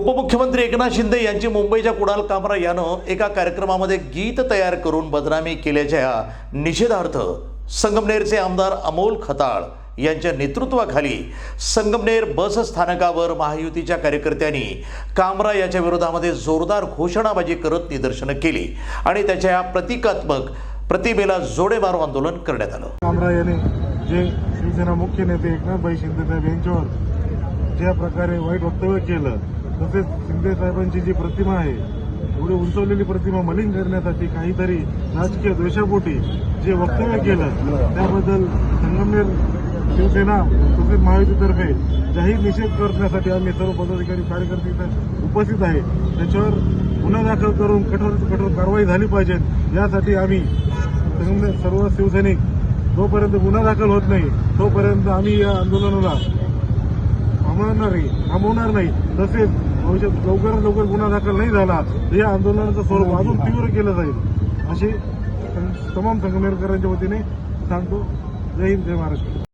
उपमुख्यमंत्री एकनाथ शिंदे यांची मुंबईच्या कुडाल कामरा यानं एका कार्यक्रमामध्ये गीत तयार करून बदनामी केल्याच्या निषेधार्थ संगमनेरचे आमदार अमोल खताळ यांच्या नेतृत्वाखाली संगमनेर बस स्थानकावर महायुतीच्या कार्यकर्त्यांनी कामरा याच्या विरोधामध्ये जोरदार घोषणाबाजी करत निदर्शनं केली आणि त्याच्या या प्रतिकात्मक प्रतिमेला जोडे मारो आंदोलन करण्यात आलं. कामरा याने जे शिवसेना मुख्य नेते एकनाथभाई शिंदे साहेब यांच्यावर ज्या प्रकारे वाईट वक्तव्य केलं तसेच शिंदे साहेबांची जी प्रतिमा आहे एवढी उंचवलेली प्रतिमा मलिन करण्यासाठी काहीतरी राजकीय द्वेषापोटी जे वक्तव्य केलं त्याबद्दल संगमनेर शिवसेना तसेच महायुतीतर्फे जाहीर निषेध करण्यासाठी आम्ही सर्व पदाधिकारी कार्यकर्ते इथं उपस्थित आहे. त्याच्यावर गुन्हा दाखल करून कठोर कठोर कारवाई झाली पाहिजे यासाठी आम्ही संगमनेर सर्व शिवसैनिक जोपर्यंत गुन्हा दाखल होत नाही तोपर्यंत आम्ही या आंदोलनाला थांबवणार नाही थांबवणार नाही. तसेच भविष्यात लवकरात लवकर गुन्हा दाखल नाही झाला तर या आंदोलनाचं स्वरूप अजून तीव्र केलं जाईल. अशी तमाम संगमेरकरांच्या वतीने सांगतो. जय हिंद जय महाराष्ट्र.